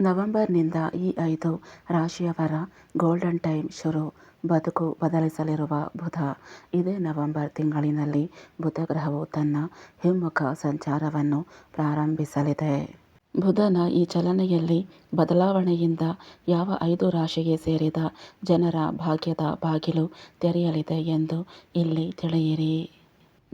ನವೆಂಬರ್ನಿಂದ ಈ ಐದು ರಾಶಿಯವರ ಗೋಲ್ಡನ್ ಟೈಮ್ ಶುರು. ಬದುಕು ಬದಲಿಸಲಿರುವ ಬುಧ. ಇದೇ ನವೆಂಬರ್ ತಿಂಗಳಿನಲ್ಲಿ ಬುಧ ಗ್ರಹವು ತನ್ನ ಹಿಮ್ಮುಖ ಸಂಚಾರವನ್ನು ಪ್ರಾರಂಭಿಸಲಿದೆ. ಬುಧನ ಈ ಚಲನೆಯಲ್ಲಿ ಬದಲಾವಣೆಯಿಂದ ಯಾವ ಐದು ರಾಶಿಗೆ ಸೇರಿದ ಜನರ ಭಾಗ್ಯದ ಬಾಗಿಲು ತೆರೆಯಲಿದೆ ಎಂದು ಇಲ್ಲಿ ತಿಳಿಯಿರಿ.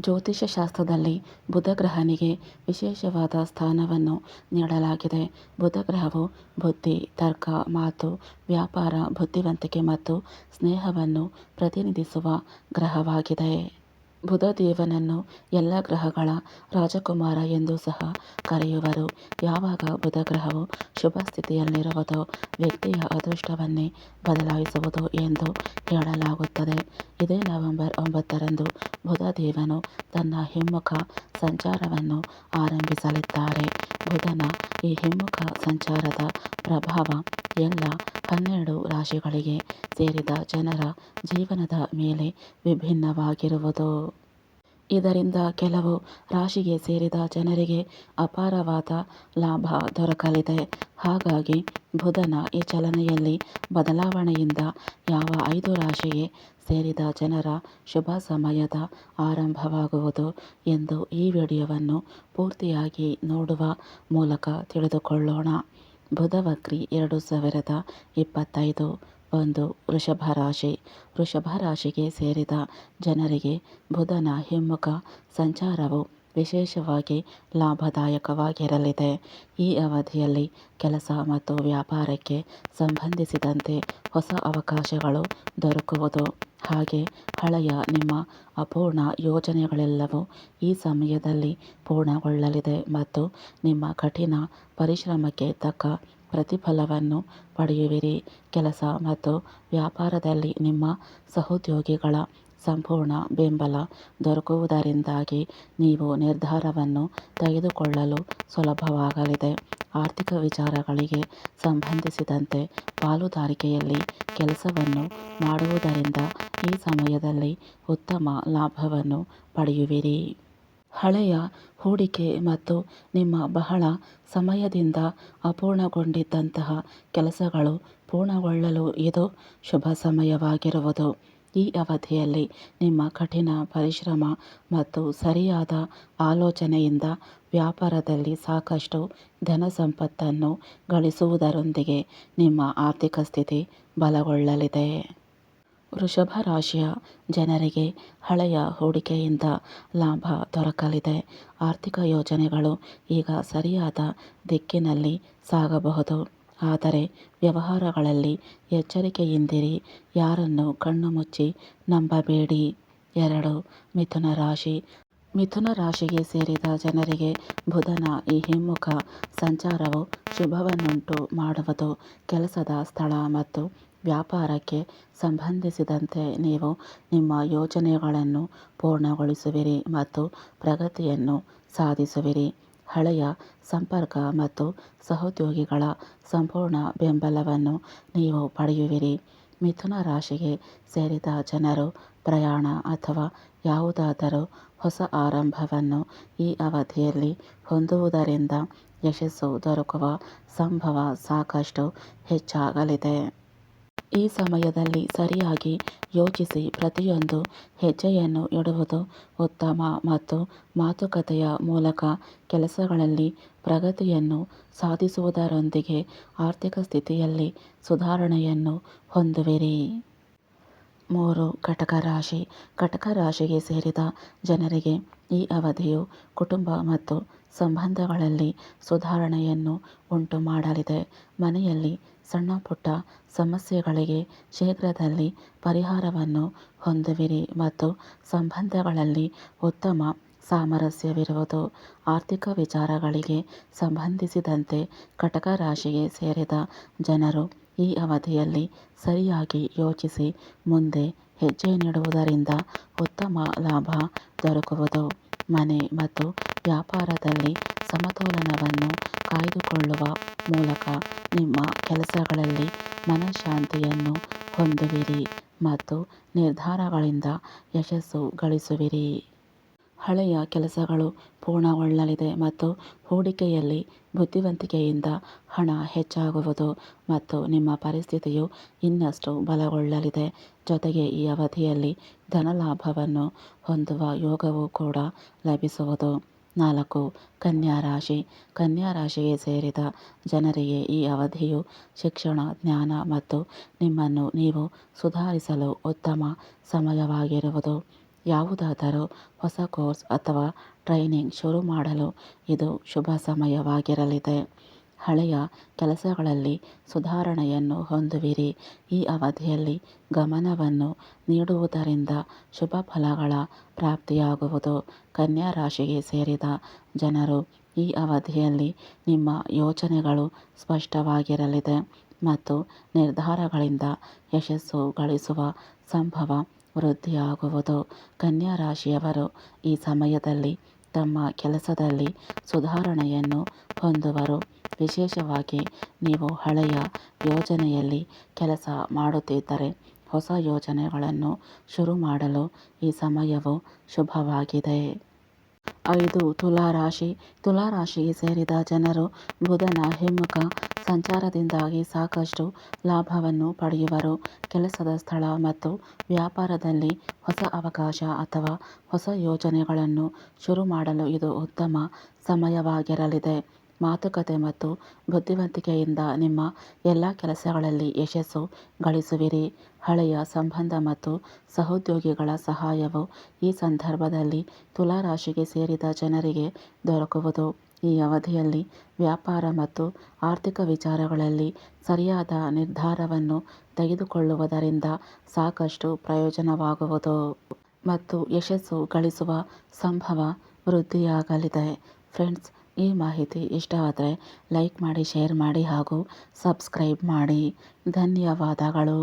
ಜ್ಯೋತಿಷ್ಯ ಶಾಸ್ತ್ರದಲ್ಲಿ ಬುಧ ಗ್ರಹನಿಗೆ ವಿಶೇಷವಾದ ಸ್ಥಾನವನ್ನು ನೀಡಲಾಗಿದೆ. ಬುಧ ಗ್ರಹವು ಬುದ್ಧಿ, ತರ್ಕ ಮಾತು ವ್ಯಾಪಾರ, ಬುದ್ಧಿವಂತಿಕೆ ಮತ್ತು ಸ್ನೇಹವನ್ನು ಪ್ರತಿನಿಧಿಸುವ ಗ್ರಹವಾಗಿದೆ. ಬುಧದೇವನನ್ನು ಎಲ್ಲ ಗ್ರಹಗಳ ರಾಜಕುಮಾರ ಎಂದು ಸಹ ಕರೆಯುವರು. ಯಾವಾಗ ಬುಧ ಗ್ರಹವು ಶುಭ ಸ್ಥಿತಿಯಲ್ಲಿರುವುದೋ ವ್ಯಕ್ತಿಯ ಅದೃಷ್ಟವನ್ನೇ ಬದಲಾಯಿಸುವುದು ಎಂದು ಹೇಳಲಾಗುತ್ತದೆ. ಇದೇ ನವೆಂಬರ್ ಒಂಬತ್ತರಂದು ಬುಧದೇವನು ತನ್ನ ಹಿಮ್ಮುಖ ಸಂಚಾರವನ್ನು ಆರಂಭಿಸಲಿದ್ದಾರೆ. ಬುಧನ ಈ ಹಿಮ್ಮುಖ ಸಂಚಾರದ ಪ್ರಭಾವ ಎಲ್ಲ ಹನ್ನೆರಡು ರಾಶಿಗಳಿಗೆ ಸೇರಿದ ಜನರ ಜೀವನದ ಮೇಲೆ ವಿಭಿನ್ನವಾಗಿರುವುದು. ಇದರಿಂದ ಕೆಲವು ರಾಶಿಗೆ ಸೇರಿದ ಜನರಿಗೆ ಅಪಾರವಾದ ಲಾಭ ದೊರಕಲಿದೆ. ಹಾಗಾಗಿ ಬುಧನ ಈ ಚಲನೆಯಲ್ಲಿ ಬದಲಾವಣೆಯಿಂದ ಯಾವ ಐದು ರಾಶಿಗೆ ಸೇರಿದ ಜನರ ಶುಭ ಸಮಯದ ಆರಂಭವಾಗುವುದು ಎಂದು ಈ ವಿಡಿಯೋವನ್ನು ಪೂರ್ತಿಯಾಗಿ ನೋಡುವ ಮೂಲಕ ತಿಳಿದುಕೊಳ್ಳೋಣ. ಬುಧವಕ್ರಿ ಎರಡು ಸಾವಿರದ ಇಪ್ಪತ್ತೈದು ಒಂದು ವೃಷಭ ರಾಶಿ. ವೃಷಭ ರಾಶಿಗೆ ಸೇರಿದ ಜನರಿಗೆ ಬುಧನ ಹಿಮ್ಮುಖ ಸಂಚಾರವು ವಿಶೇಷವಾಗಿ ಲಾಭದಾಯಕವಾಗಿರಲಿದೆ. ಈ ಅವಧಿಯಲ್ಲಿ ಕೆಲಸ ಮತ್ತು ವ್ಯಾಪಾರಕ್ಕೆ ಸಂಬಂಧಿಸಿದಂತೆ ಹೊಸ ಅವಕಾಶಗಳು ದೊರಕುವುದು. ಹಾಗೆ ಹಳೆಯ ನಿಮ್ಮ ಅಪೂರ್ಣ ಯೋಜನೆಗಳೆಲ್ಲವೂ ಈ ಸಮಯದಲ್ಲಿ ಪೂರ್ಣಗೊಳ್ಳಲಿದೆ ಮತ್ತು ನಿಮ್ಮ ಕಠಿಣ ಪರಿಶ್ರಮಕ್ಕೆ ತಕ್ಕ ಪ್ರತಿಫಲವನ್ನು ಪಡೆಯುವಿರಿ. ಕೆಲಸ ಮತ್ತು ವ್ಯಾಪಾರದಲ್ಲಿ ನಿಮ್ಮ ಸಹೋದ್ಯೋಗಿಗಳ ಸಂಪೂರ್ಣ ಬೆಂಬಲ ದೊರಕುವುದರಿಂದಾಗಿ ನೀವು ನಿರ್ಧಾರವನ್ನು ತೆಗೆದುಕೊಳ್ಳಲು ಸುಲಭವಾಗಲಿದೆ. ಆರ್ಥಿಕ ವಿಚಾರಗಳಿಗೆ ಸಂಬಂಧಿಸಿದಂತೆ ಪಾಲುದಾರಿಕೆಯಲ್ಲಿ ಕೆಲಸವನ್ನು ಮಾಡುವುದರಿಂದ ಈ ಸಮಯದಲ್ಲಿ ಉತ್ತಮ ಲಾಭವನ್ನು ಪಡೆಯುವಿರಿ. ಹಳೆಯ ಹೂಡಿಕೆ ಮತ್ತು ನಿಮ್ಮ ಬಹಳ ಸಮಯದಿಂದ ಅಪೂರ್ಣಗೊಂಡಿದ್ದಂತಹ ಕೆಲಸಗಳು ಪೂರ್ಣಗೊಳ್ಳಲು ಇದು ಶುಭ ಸಮಯವಾಗಿರುವುದು. ಈ ಅವಧಿಯಲ್ಲಿ ನಿಮ್ಮ ಕಠಿಣ ಪರಿಶ್ರಮ ಮತ್ತು ಸರಿಯಾದ ಆಲೋಚನೆಯಿಂದ ವ್ಯಾಪಾರದಲ್ಲಿ ಸಾಕಷ್ಟು ಧನಸಂಪತ್ತನ್ನು ಗಳಿಸುವುದರೊಂದಿಗೆ ನಿಮ್ಮ ಆರ್ಥಿಕ ಸ್ಥಿತಿ ಬಲಗೊಳ್ಳಲಿದೆ. ವೃಷಭ ರಾಶಿಯ ಜನರಿಗೆ ಹಳೆಯ ಹೂಡಿಕೆಯಿಂದ ಲಾಭ ದೊರಕಲಿದೆ. ಆರ್ಥಿಕ ಯೋಜನೆಗಳು ಈಗ ಸರಿಯಾದ ದಿಕ್ಕಿನಲ್ಲಿ ಸಾಗಬಹುದು. ಆದರೆ ವ್ಯವಹಾರಗಳಲ್ಲಿ ಎಚ್ಚರಿಕೆಯಿಂದಿರಿ ಯಾರನ್ನು ಕಣ್ಣು ಮುಚ್ಚಿ ನಂಬಬೇಡಿ. ಎರಡು, ಮಿಥುನ ರಾಶಿ. ಮಿಥುನ ರಾಶಿಗೆ ಸೇರಿದ ಜನರಿಗೆ ಬುಧನ ಈ ಹಿಮ್ಮುಖ ಸಂಚಾರವು ಶುಭವನ್ನುಂಟು ಮಾಡುವುದು. ಕೆಲಸದ ಸ್ಥಳ ಮತ್ತು ವ್ಯಾಪಾರಕ್ಕೆ ಸಂಬಂಧಿಸಿದಂತೆ ನೀವು ನಿಮ್ಮ ಯೋಜನೆಗಳನ್ನು ಪೂರ್ಣಗೊಳಿಸುವಿರಿ ಮತ್ತು ಪ್ರಗತಿಯನ್ನು ಸಾಧಿಸುವಿರಿ. ಹಳೆಯ ಸಂಪರ್ಕ ಮತ್ತು ಸಹೋದ್ಯೋಗಿಗಳ ಸಂಪೂರ್ಣ ಬೆಂಬಲವನ್ನು ನೀವು ಪಡೆಯುವಿರಿ. ಮಿಥುನ ರಾಶಿಗೆ ಸೇರಿದ ಜನರು ಪ್ರಯಾಣ ಅಥವಾ ಯಾವುದಾದರೂ ಹೊಸ ಆರಂಭವನ್ನು ಈ ಅವಧಿಯಲ್ಲಿ ಹೊಂದುವುದರಿಂದ ಯಶಸ್ಸು ದೊರಕುವ ಸಂಭವ ಸಾಕಷ್ಟು ಹೆಚ್ಚಾಗಲಿದೆ. ಈ ಸಮಯದಲ್ಲಿ ಸರಿಯಾಗಿ ಯೋಚಿಸಿ ಪ್ರತಿಯೊಂದು ಹೆಜ್ಜೆಯನ್ನು ಇಡುವುದು ಉತ್ತಮ ಮತ್ತು ಮಾತುಕತೆಯ ಮೂಲಕ ಕೆಲಸಗಳಲ್ಲಿ ಪ್ರಗತಿಯನ್ನು ಸಾಧಿಸುವುದರೊಂದಿಗೆ ಆರ್ಥಿಕ ಸ್ಥಿತಿಯಲ್ಲಿ ಸುಧಾರಣೆಯನ್ನು ಹೊಂದುವಿರಿ. ಮೂರು ಕಟಕ ರಾಶಿ. ಕಟಕ ರಾಶಿಗೆ ಸೇರಿದ ಜನರಿಗೆ ಈ ಅವಧಿಯು ಕುಟುಂಬ ಮತ್ತು ಸಂಬಂಧಗಳಲ್ಲಿ ಸುಧಾರಣೆಯನ್ನು ಉಂಟು ಮಾಡಲಿದೆ ಮನೆಯಲ್ಲಿ ಸಣ್ಣ ಪುಟ್ಟ ಸಮಸ್ಯೆಗಳಿಗೆ ಶೀಘ್ರದಲ್ಲಿ ಪರಿಹಾರವನ್ನು ಹೊಂದುವಿರಿ ಮತ್ತು ಸಂಬಂಧಗಳಲ್ಲಿ ಉತ್ತಮ ಸಾಮರಸ್ಯವಿರುವುದು. ಆರ್ಥಿಕ ವಿಚಾರಗಳಿಗೆ ಸಂಬಂಧಿಸಿದಂತೆ ಕಟಕ ರಾಶಿಗೆ ಸೇರಿದ ಜನರು ಈ ಅವಧಿಯಲ್ಲಿ ಸರಿಯಾಗಿ ಯೋಚಿಸಿ ಮುಂದೆ ಹೆಜ್ಜೆ ನೀಡುವುದರಿಂದ ಉತ್ತಮ ಲಾಭ ದೊರಕುವುದು. ಮನೆ ಮತ್ತು ವ್ಯಾಪಾರದಲ್ಲಿ ಸಮತೋಲನವನ್ನು ಕಾಯ್ದುಕೊಳ್ಳುವ ಮೂಲಕ ನಿಮ್ಮ ಕೆಲಸಗಳಲ್ಲಿ ಮನಃಶಾಂತಿಯನ್ನು ಹೊಂದುವಿರಿ ಮತ್ತು ನಿರ್ಧಾರಗಳಿಂದ ಯಶಸ್ಸು ಗಳಿಸುವಿರಿ. ಹಳೆಯ ಕೆಲಸಗಳು ಪೂರ್ಣಗೊಳ್ಳಲಿದೆ ಮತ್ತು ಹೂಡಿಕೆಯಲ್ಲಿ ಬುದ್ಧಿವಂತಿಕೆಯಿಂದ ಹಣ ಹೆಚ್ಚಾಗುವುದು ಮತ್ತು ನಿಮ್ಮ ಪರಿಸ್ಥಿತಿಯು ಇನ್ನಷ್ಟು ಬಲಗೊಳ್ಳಲಿದೆ. ಜೊತೆಗೆ ಈ ಅವಧಿಯಲ್ಲಿ ಧನಲಾಭವನ್ನು ಹೊಂದುವ ಯೋಗವೂ ಕೂಡ ಲಭಿಸುವುದು. ನಾಲ್ಕು. ಕನ್ಯಾ ರಾಶಿ. ಕನ್ಯಾ ರಾಶಿಗೆ ಸೇರಿದ ಜನರಿಗೆ ಈ ಅವಧಿಯು ಶಿಕ್ಷಣ, ಜ್ಞಾನ ಮತ್ತು ನಿಮ್ಮನ್ನು ನೀವು ಸುಧಾರಿಸಲು ಉತ್ತಮ ಸಮಯವಾಗಿರುವುದು. ಯಾವುದಾದರೂ ಹೊಸ ಕೋರ್ಸ್ ಅಥವಾ ಟ್ರೈನಿಂಗ್ ಶುರು ಮಾಡಲು ಇದು ಶುಭ ಸಮಯವಾಗಿರಲಿದೆ. ಹಳೆಯ ಕೆಲಸಗಳಲ್ಲಿ ಸುಧಾರಣೆಯನ್ನು ಹೊಂದುವಿರಿ. ಈ ಅವಧಿಯಲ್ಲಿ ಗಮನವನ್ನು ನೀಡುವುದರಿಂದ ಶುಭ ಫಲಗಳ ಪ್ರಾಪ್ತಿಯಾಗುವುದು. ಕನ್ಯಾ ರಾಶಿಗೆ ಸೇರಿದ ಜನರು ಈ ಅವಧಿಯಲ್ಲಿ ನಿಮ್ಮ ಯೋಚನೆಗಳು ಸ್ಪಷ್ಟವಾಗಿರಲಿದೆ ಮತ್ತು ನಿರ್ಧಾರಗಳಿಂದ ಯಶಸ್ಸು ಗಳಿಸುವ ಸಂಭವ ವೃದ್ಧಿಯಾಗುವುದು. ಕನ್ಯಾ ರಾಶಿಯವರು ಈ ಸಮಯದಲ್ಲಿ ತಮ್ಮ ಕೆಲಸದಲ್ಲಿ ಸುಧಾರಣೆಯನ್ನು ಹೊಂದುವರು ವಿಶೇಷವಾಗಿ ನೀವು ಹಳೆಯ ಯೋಜನೆಯಲ್ಲಿ ಕೆಲಸ ಮಾಡುತ್ತಿದ್ದರೆ ಹೊಸ ಯೋಜನೆಗಳನ್ನು ಶುರು ಮಾಡಲು ಈ ಸಮಯವು ಶುಭವಾಗಿದೆ. ಐದು ತುಲಾ ರಾಶಿ ತುಲಾ ರಾಶಿಗೆ ಸೇರಿದ ಜನರು ಬುಧನ ಹಿಮ್ಮುಖ ಸಂಚಾರದಿಂದಾಗಿ ಸಾಕಷ್ಟು ಲಾಭವನ್ನು ಪಡೆಯುವರು. ಕೆಲಸದ ಸ್ಥಳ ಮತ್ತು ವ್ಯಾಪಾರದಲ್ಲಿ ಹೊಸ ಅವಕಾಶ ಅಥವಾ ಹೊಸ ಯೋಜನೆಗಳನ್ನು ಶುರು ಮಾಡಲು ಇದು ಉತ್ತಮ ಸಮಯವಾಗಿರಲಿದೆ. ಮಾತುಕತೆ ಮತ್ತು ಬುದ್ಧಿವಂತಿಕೆಯಿಂದ ನಿಮ್ಮ ಎಲ್ಲ ಕೆಲಸಗಳಲ್ಲಿ ಯಶಸ್ಸು ಗಳಿಸುವಿರಿ. ಹಳೆಯ ಸಂಬಂಧ ಮತ್ತು ಸಹೋದ್ಯೋಗಿಗಳ ಸಹಾಯವು ಈ ಸಂದರ್ಭದಲ್ಲಿ ತುಲಾ ರಾಶಿಗೆ ಸೇರಿದ ಜನರಿಗೆ ದೊರಕುವುದು. ಈ ಅವಧಿಯಲ್ಲಿ ವ್ಯಾಪಾರ ಮತ್ತು ಆರ್ಥಿಕ ವಿಚಾರಗಳಲ್ಲಿ ಸರಿಯಾದ ನಿರ್ಧಾರವನ್ನು ತೆಗೆದುಕೊಳ್ಳುವುದರಿಂದ ಸಾಕಷ್ಟು ಪ್ರಯೋಜನವಾಗುವುದು ಮತ್ತು ಯಶಸ್ಸು ಗಳಿಸುವ ಸಂಭವ ವೃದ್ಧಿಯಾಗಲಿದೆ. ಫ್ರೆಂಡ್ಸ್ ಈ ಮಾಹಿತಿ ಇಷ್ಟವಾದರೆ ಲೈಕ್ ಮಾಡಿ ಶೇರ್ ಮಾಡಿ ಹಾಗೂ ಸಬ್ಸ್ಕ್ರೈಬ್ ಮಾಡಿ. ಧನ್ಯವಾದಗಳು.